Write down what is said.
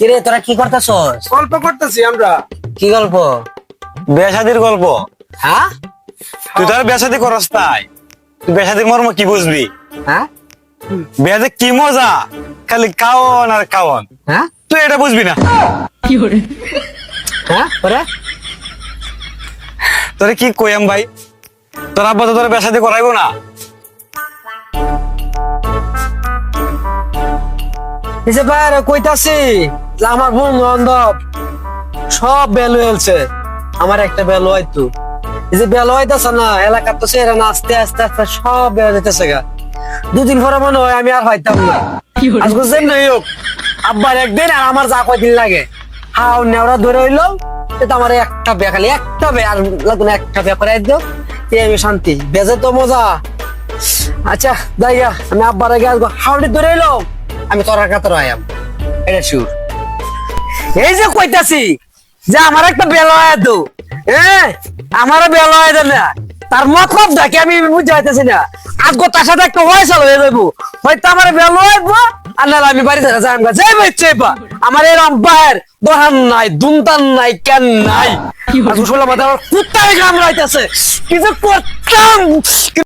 কিরে তোরা কি করতেছস? গল্প করতেছি আমরা। কি গল্প? বেসাদির গল্প। হ্যাঁ? তুই তো আর বেসাদি করস তাই তুই বেসাদির মর্ম কি বুঝবি? হ্যাঁ? বেসাদি কি মজা? খালি কাওন আর কাওন হ্যাঁ? তুই এটা বুঝবি না। হ্যাঁ? পরে তোরে কি কইয়াম ভাই? তোর আব্বা তো তোর বেসাদি করাইবো না। কইতাছি। আমার বন্ধু বান্ধব সব বেল হয়েছে আমার একটা বেল হয়তো। এই যে বেল হইতেছে না এলাকার তো সেরা না আস্তে আস্তে আস্তে সব বেল হইতেছে গা। দুদিন পরে মনে হয় আমি আর হইতাম না। আজকে যেমনি হোক আব্বার একদিন আর আমার যা কয়দিন লাগে। হাও নেওরা ধরে হইল এটা আমার একটা বে খালি একটা বে আর লাগুন একটা বে করে দিও আমি শান্তি। বেজে তো মজা। আচ্ছা যাই আমি আব্বার আগে আসব। হাওড়ি ধরে হইল আমি তোর কাতর আয়াম এটা শিওর এই যে কইতাছি যে আমার একটা বেলা তো হ্যাঁ আমারও বেলা হয় না। তার মতলব দেখে আমি বুঝাইতেছি না। আগে তার সাথে একটা হয়ে যাব হয়তো আমার বেলা হইবো আর নাহলে আমি বাড়িতে যাই যাই আমার এরম নাই দুমতান নাই, কেন নাই? শুনলাম কি যে করতাম!